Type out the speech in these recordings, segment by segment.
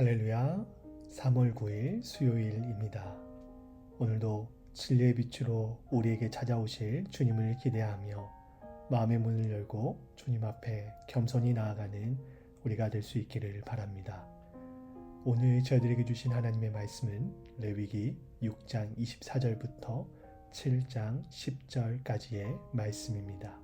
할렐루야 3월 9일 수요일입니다. 오늘도 진리의 빛으로 우리에게 찾아오실 주님을 기대하며 마음의 문을 열고 주님 앞에 겸손히 나아가는 우리가 될 수 있기를 바랍니다. 오늘 저희들에게 주신 하나님의 말씀은 레위기 6장 24절부터 7장 10절까지의 말씀입니다.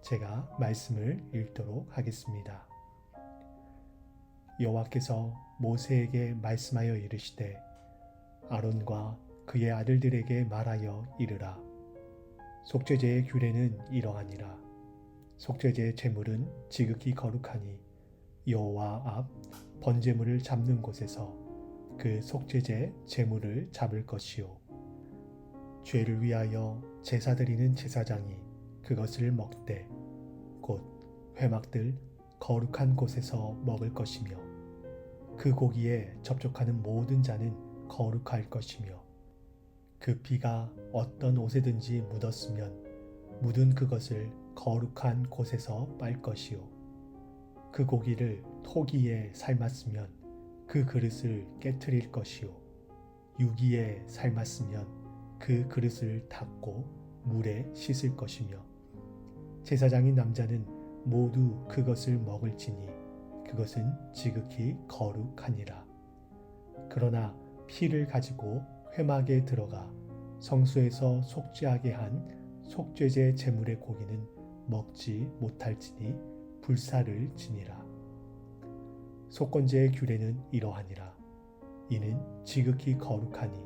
제가 말씀을 읽도록 하겠습니다. 여호와께서 모세에게 말씀하여 이르시되 아론과 그의 아들들에게 말하여 이르라. 속죄제의 규례는 이러하니라. 속죄제의 제물은 지극히 거룩하니 여호와 앞 번제물을 잡는 곳에서 그 속죄제 제물을 잡을 것이요. 죄를 위하여 제사 드리는 제사장이 그것을 먹되 곧 회막들 거룩한 곳에서 먹을 것이며 그 고기에 접촉하는 모든 자는 거룩할 것이며 그 피가 어떤 옷에든지 묻었으면 묻은 그것을 거룩한 곳에서 빨 것이요. 그 고기를 토기에 삶았으면 그 그릇을 깨뜨릴 것이요. 유기에 삶았으면 그 그릇을 닦고 물에 씻을 것이며 제사장인 남자는 모두 그것을 먹을지니 그것은 지극히 거룩하니라. 그러나 피를 가지고 회막에 들어가 성수에서 속죄하게 한 속죄제 제물의 고기는 먹지 못할지니 불사를 지니라. 속건제의 규례는 이러하니라. 이는 지극히 거룩하니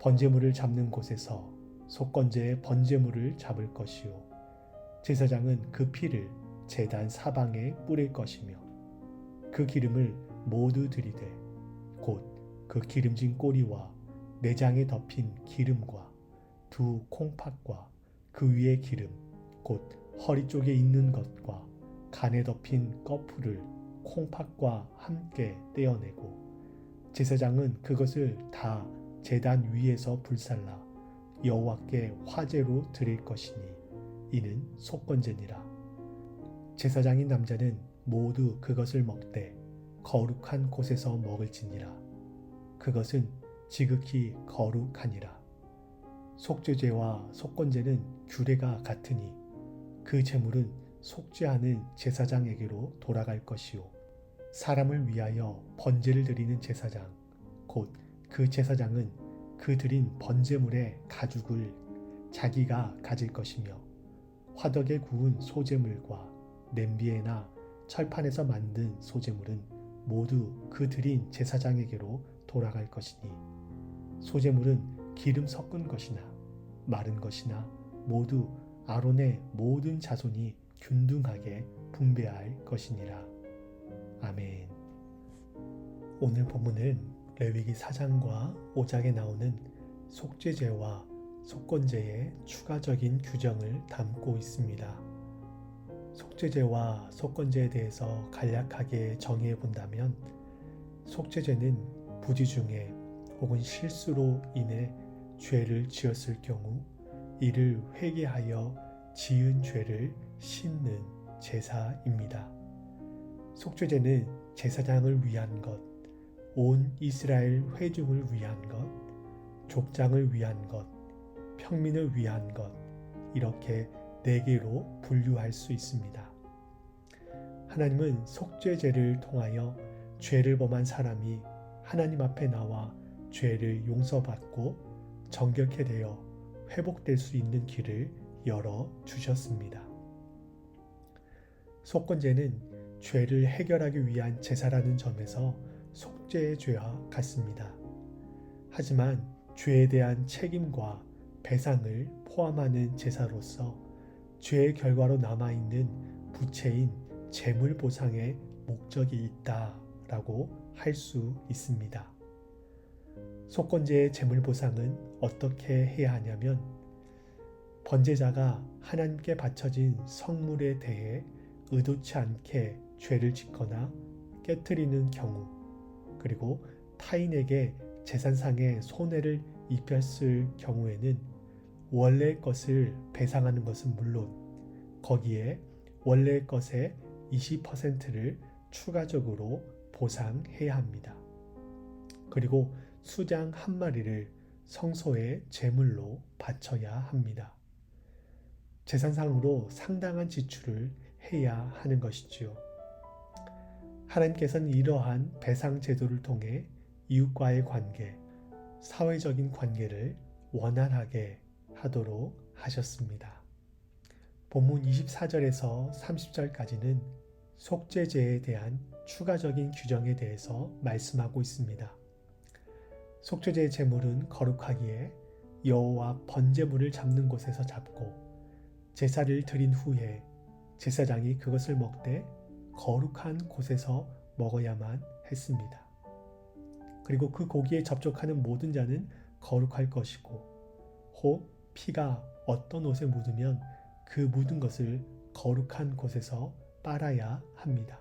번제물을 잡는 곳에서 속건제의 번제물을 잡을 것이요 제사장은 그 피를 제단 사방에 뿌릴 것이며 그 기름을 모두 들이되 곧 그 기름진 꼬리와 내장에 덮인 기름과 두 콩팥과 그 위에 기름 곧 허리 쪽에 있는 것과 간에 덮인 꺼풀을 콩팥과 함께 떼어내고 제사장은 그것을 다 제단 위에서 불살라 여호와께 화제로 드릴 것이니 이는 속건제니라. 제사장인 남자는 모두 그것을 먹되 거룩한 곳에서 먹을지니라. 그것은 지극히 거룩하니라. 속죄제와 속건제는 규례가 같으니 그 제물은 속죄하는 제사장에게로 돌아갈 것이요. 사람을 위하여 번제를 드리는 제사장 곧 그 제사장은 그 드린 번제물의 가죽을 자기가 가질 것이며 화덕에 구운 소제물과 냄비에나 철판에서 만든 소제물은 모두 그 드린 제사장에게로 돌아갈 것이니 소제물은 기름 섞은 것이나 마른 것이나 모두 아론의 모든 자손이 균등하게 분배할 것이니라. 아멘. 오늘 본문은 레위기 4장과 5장에 나오는 속죄제와 속건제의 추가적인 규정을 담고 있습니다. 속죄제와 속건제에 대해서 간략하게 정의해 본다면 속죄제는 부지 중에 혹은 실수로 인해 죄를 지었을 경우 이를 회개하여 지은 죄를 씻는 제사입니다. 속죄제는 제사장을 위한 것, 온 이스라엘 회중을 위한 것, 족장을 위한 것, 평민을 위한 것, 이렇게 네 개로 분류할 수 있습니다. 하나님은 속죄제를 통하여 죄를 범한 사람이 하나님 앞에 나와 죄를 용서받고 정결케 되어 회복될 수 있는 길을 열어 주셨습니다. 속건제는 죄를 해결하기 위한 제사라는 점에서 속죄의 죄와 같습니다. 하지만 죄에 대한 책임과 배상을 포함하는 제사로서 죄의 결과로 남아있는 부채인 재물 보상의 목적이 있다라고 할 수 있습니다. 속건제의 재물 보상은 어떻게 해야 하냐면 번제자가 하나님께 바쳐진 성물에 대해 의도치 않게 죄를 짓거나 깨뜨리는 경우 그리고 타인에게 재산상의 손해를 입혔을 경우에는 원래 것을 배상하는 것은 물론 거기에 원래 것의 20%를 추가적으로 보상해야 합니다. 그리고 수장 한 마리를 성소의 제물로 바쳐야 합니다. 재산상으로 상당한 지출을 해야 하는 것이지요. 하나님께서는 이러한 배상 제도를 통해 이웃과의 관계, 사회적인 관계를 원활하게 하도록 하셨습니다. 본문 24절에서 30절까지는 속죄제에 대한 추가적인 규정에 대해서 말씀하고 있습니다. 속죄제 제물은 거룩하기에 여호와 번제물을 잡는 곳에서 잡고 제사를 드린 후에 제사장이 그것을 먹되 거룩한 곳에서 먹어야만 했습니다. 그리고 그 고기에 접촉하는 모든 자는 거룩할 것이고 혹 피가 어떤 옷에 묻으면 그 묻은 것을 거룩한 곳에서 빨아야 합니다.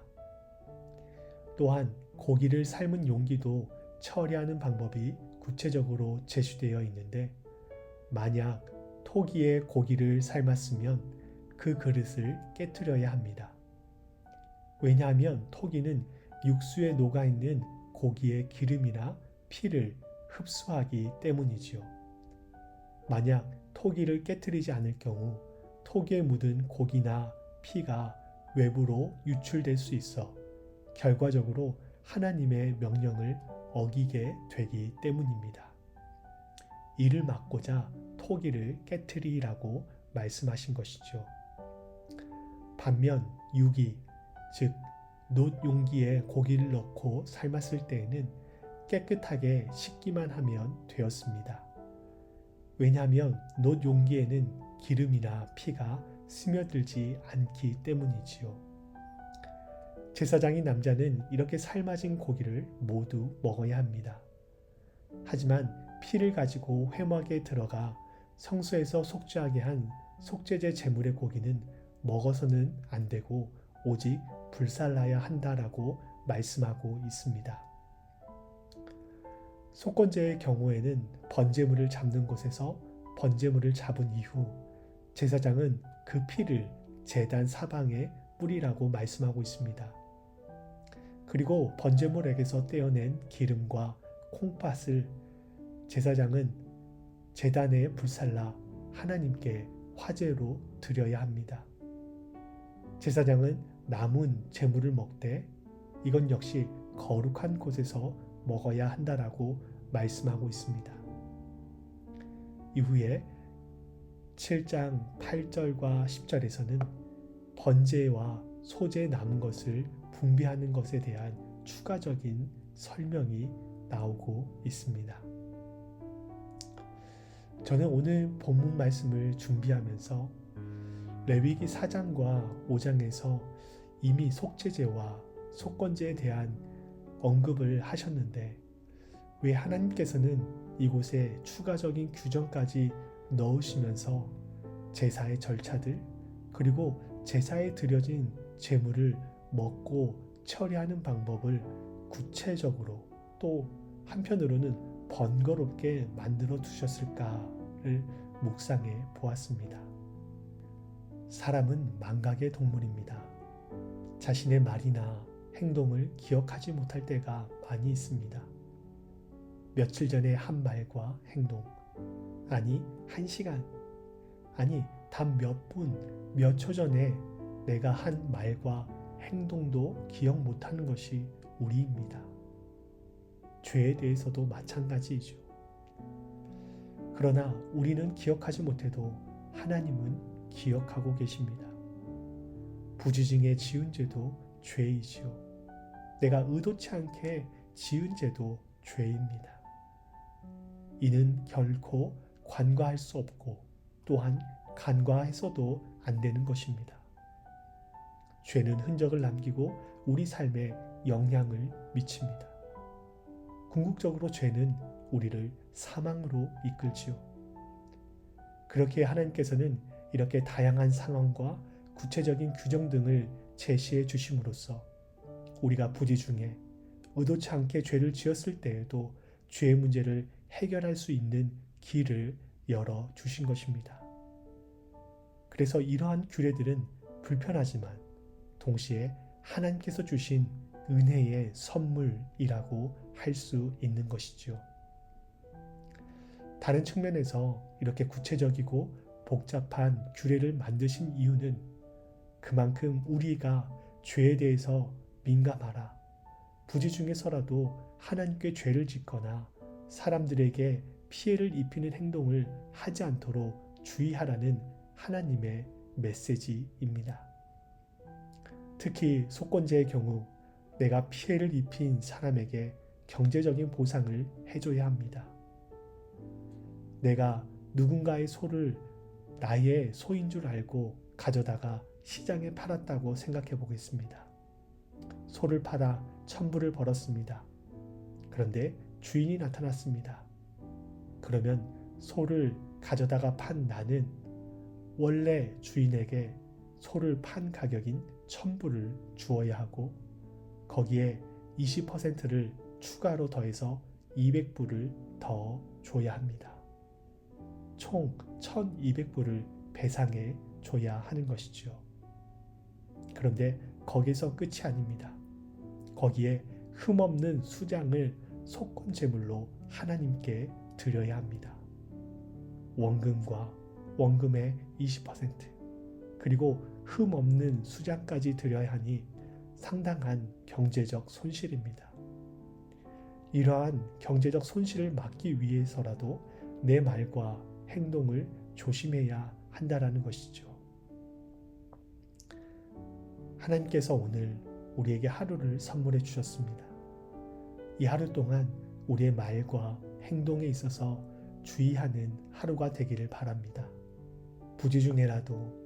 또한 고기를 삶은 용기도 처리하는 방법이 구체적으로 제시되어 있는데 만약 토기에 고기를 삶았으면 그 그릇을 깨뜨려야 합니다. 왜냐하면 토기는 육수에 녹아 있는 고기의 기름이나 피를 흡수하기 때문이지요. 만약 토기를 깨뜨리지 않을 경우 토기에 묻은 고기나 피가 외부로 유출될 수 있어 결과적으로 하나님의 명령을 어기게 되기 때문입니다. 이를 막고자 토기를 깨뜨리라고 말씀하신 것이죠. 반면 유기, 즉, 놋 용기에 고기를 넣고 삶았을 때에는 깨끗하게 씻기만 하면 되었습니다. 왜냐하면 놋 용기에는 기름이나 피가 스며들지 않기 때문이지요. 제사장인 남자는 이렇게 삶아진 고기를 모두 먹어야 합니다. 하지만 피를 가지고 회막에 들어가 성소에서 속죄하게 한 속죄제 제물의 고기는 먹어서는 안 되고 오직 불살라야 한다라고 말씀하고 있습니다. 속건제의 경우에는 번제물을 잡는 곳에서 번제물을 잡은 이후 제사장은 그 피를 제단 사방에 뿌리라고 말씀하고 있습니다. 그리고 번제물에게서 떼어낸 기름과 콩팥을 제사장은 제단에 불살라 하나님께 화제로 드려야 합니다. 제사장은 남은 제물을 먹되 이건 역시 거룩한 곳에서 먹어야 한다라고 말씀하고 있습니다. 이후에 7장 8절과 10절에서는 번제와 소제 남은 것을 분비하는 것에 대한 추가적인 설명이 나오고 있습니다. 저는 오늘 본문 말씀을 준비하면서 레위기 4장과 5장에서 이미 속죄제와 속건제에 대한 언급을 하셨는데 왜 하나님께서는 이곳에 추가적인 규정까지 넣으시면서 제사의 절차들 그리고 제사에 드려진 제물을 먹고 처리하는 방법을 구체적으로 또 한편으로는 번거롭게 만들어 두셨을까를 묵상해 보았습니다. 사람은 망각의 동물입니다. 자신의 말이나 행동을 기억하지 못할 때가 많이 있습니다. 며칠 전에 한 말과 행동, 아니 한 시간, 아니 단 몇 분, 몇 초 전에 내가 한 말과 행동도 기억 못하는 것이 우리입니다. 죄에 대해서도 마찬가지이죠. 그러나 우리는 기억하지 못해도 하나님은 기억하고 계십니다. 부지중에 지은 죄도 죄이지요. 내가 의도치 않게 지은 죄도 죄입니다. 이는 결코 관과할 수 없고 또한 간과해서도 안 되는 것입니다. 죄는 흔적을 남기고 우리 삶에 영향을 미칩니다. 궁극적으로 죄는 우리를 사망으로 이끌지요. 그렇게 하나님께서는 이렇게 다양한 상황과 구체적인 규정 등을 제시해 주심으로써 우리가 부지 중에 의도치 않게 죄를 지었을 때에도 죄의 문제를 해결할 수 있는 길을 열어 주신 것입니다. 그래서 이러한 규례들은 불편하지만 동시에 하나님께서 주신 은혜의 선물이라고 할 수 있는 것이죠. 다른 측면에서 이렇게 구체적이고 복잡한 규례를 만드신 이유는 그만큼 우리가 죄에 대해서 민감하라. 부지 중에서라도 하나님께 죄를 짓거나 사람들에게 피해를 입히는 행동을 하지 않도록 주의하라는 하나님의 메시지입니다. 특히 속건제의 경우 내가 피해를 입힌 사람에게 경제적인 보상을 해줘야 합니다. 내가 누군가의 소를 나의 소인 줄 알고 가져다가 시장에 팔았다고 생각해 보겠습니다. 소를 팔아 천불을 벌었습니다. 그런데 주인이 나타났습니다. 그러면 소를 가져다가 판 나는 원래 주인에게 소를 판 가격인 천불을 주어야 하고 거기에 20%를 추가로 더해서 200불을 더 줘야 합니다. 총 1200불을 배상해 줘야 하는 것이죠. 그런데 거기서 끝이 아닙니다. 거기에 흠없는 수장을 속건 제물로 하나님께 드려야 합니다. 원금과 원금의 20% 그리고 흠없는 수장까지 드려야 하니 상당한 경제적 손실입니다. 이러한 경제적 손실을 막기 위해서라도 내 말과 행동을 조심해야 한다라는 것이죠. 하나님께서 오늘 우리에게 하루를 선물해 주셨습니다. 이 하루 동안 우리의 말과 행동에 있어서 주의하는 하루가 되기를 바랍니다. 부지 중에라도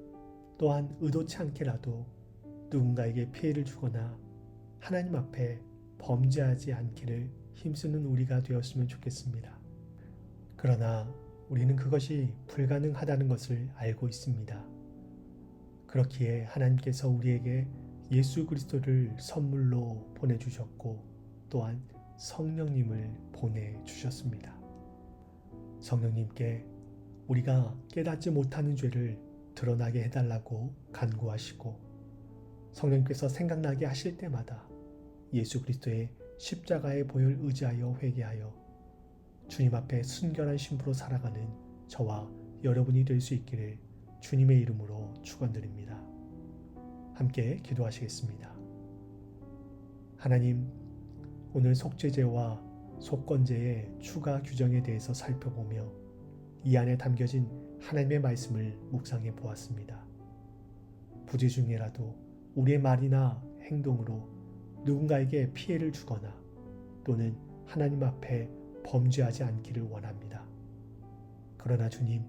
또한 의도치 않게라도 누군가에게 피해를 주거나 하나님 앞에 범죄하지 않기를 힘쓰는 우리가 되었으면 좋겠습니다. 그러나 우리는 그것이 불가능하다는 것을 알고 있습니다. 그렇기에 하나님께서 우리에게 예수 그리스도를 선물로 보내주셨고 또한 성령님을 보내주셨습니다. 성령님께 우리가 깨닫지 못하는 죄를 드러나게 해달라고 간구하시고 성령께서 생각나게 하실 때마다 예수 그리스도의 십자가의 보혈 의지하여 회개하여 주님 앞에 순결한 신부로 살아가는 저와 여러분이 될 수 있기를 주님의 이름으로 축원드립니다. 함께 기도하시겠습니다. 하나님, 오늘 속죄제와 속건제의 추가 규정에 대해서 살펴보며 이 안에 담겨진 하나님의 말씀을 묵상해 보았습니다. 부재 중에라도 우리의 말이나 행동으로 누군가에게 피해를 주거나 또는 하나님 앞에 범죄하지 않기를 원합니다. 그러나 주님,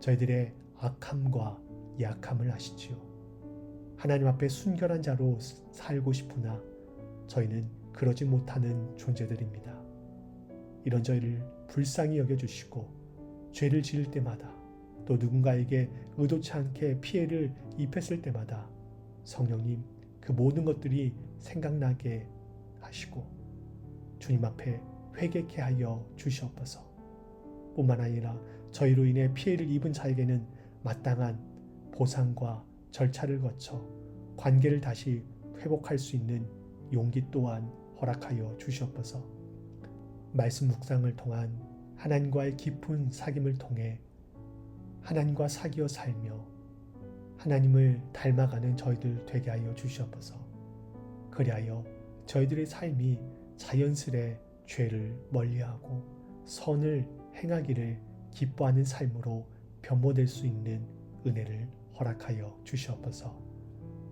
저희들의 악함과 약함을 아시지요. 하나님 앞에 순결한 자로 살고 싶으나 저희는 그러지 못하는 존재들입니다. 이런 저희를 불쌍히 여겨주시고 죄를 지을 때마다 또 누군가에게 의도치 않게 피해를 입혔을 때마다 성령님 그 모든 것들이 생각나게 하시고 주님 앞에 회개케 하여 주시옵소서. 뿐만 아니라 저희로 인해 피해를 입은 자에게는 마땅한 보상과 절차를 거쳐 관계를 다시 회복할 수 있는 용기 또한 허락하여 주시옵소서. 말씀 묵상을 통한 하나님과의 깊은 사귐을 통해 하나님과 사귀어 살며 하나님을 닮아가는 저희들 되게 하여 주시옵소서. 그리하여 저희들의 삶이 자연스레 죄를 멀리하고 선을 행하기를 기뻐하는 삶으로 변모될 수 있는 은혜를 허락하여 주시옵소서.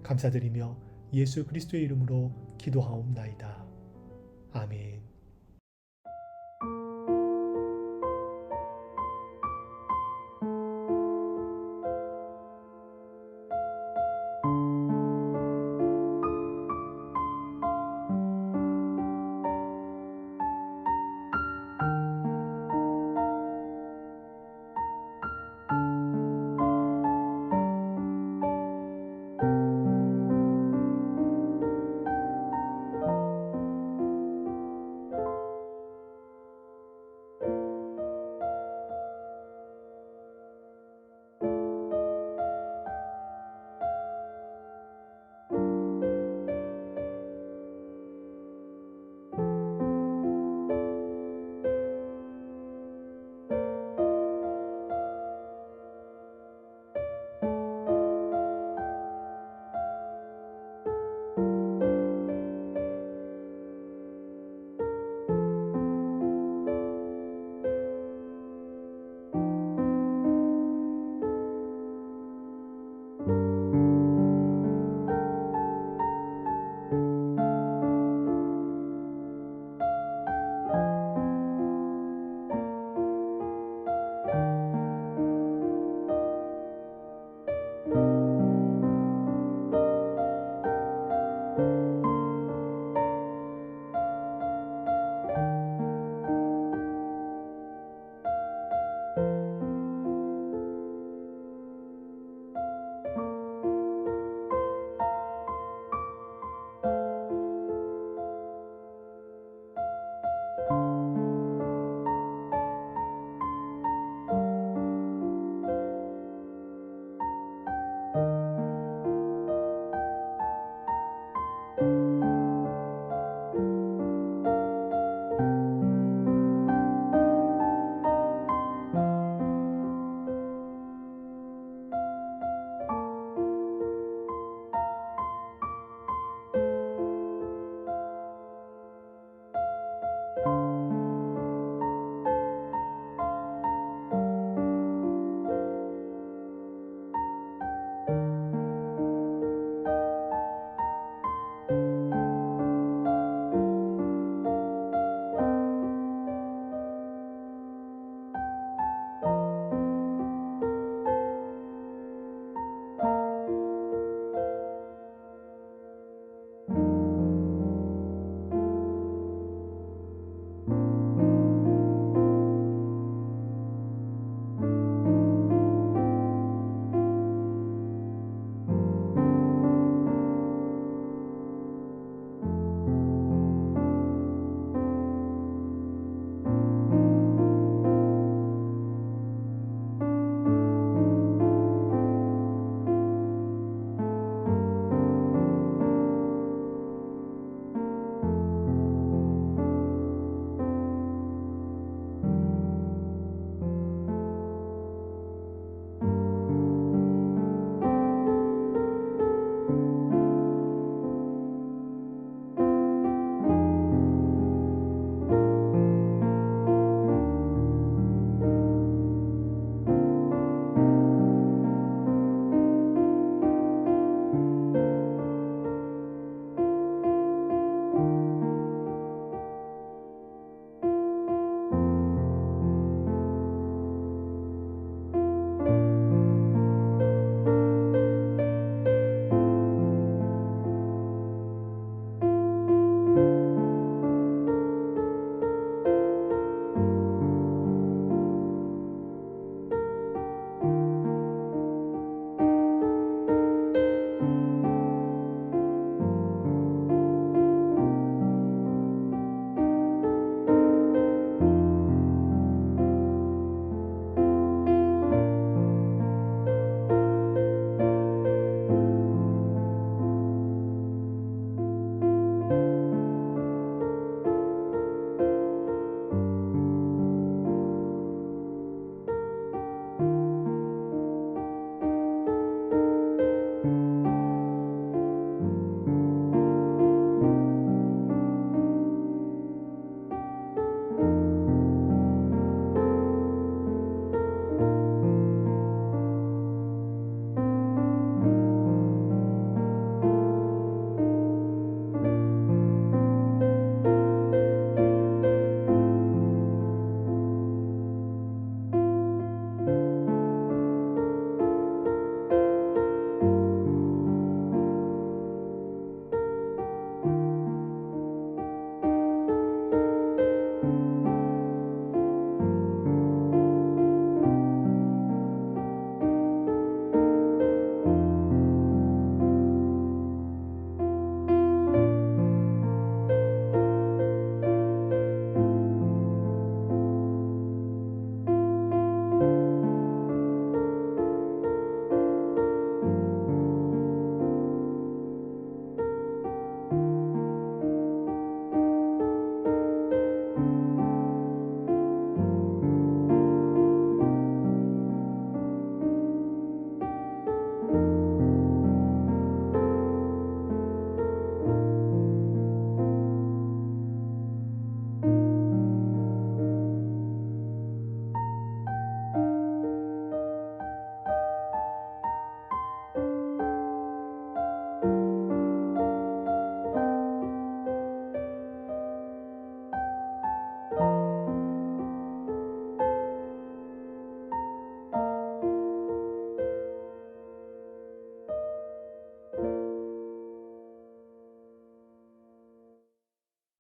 감사드리며 예수 그리스도의 이름으로 기도하옵나이다. 아멘.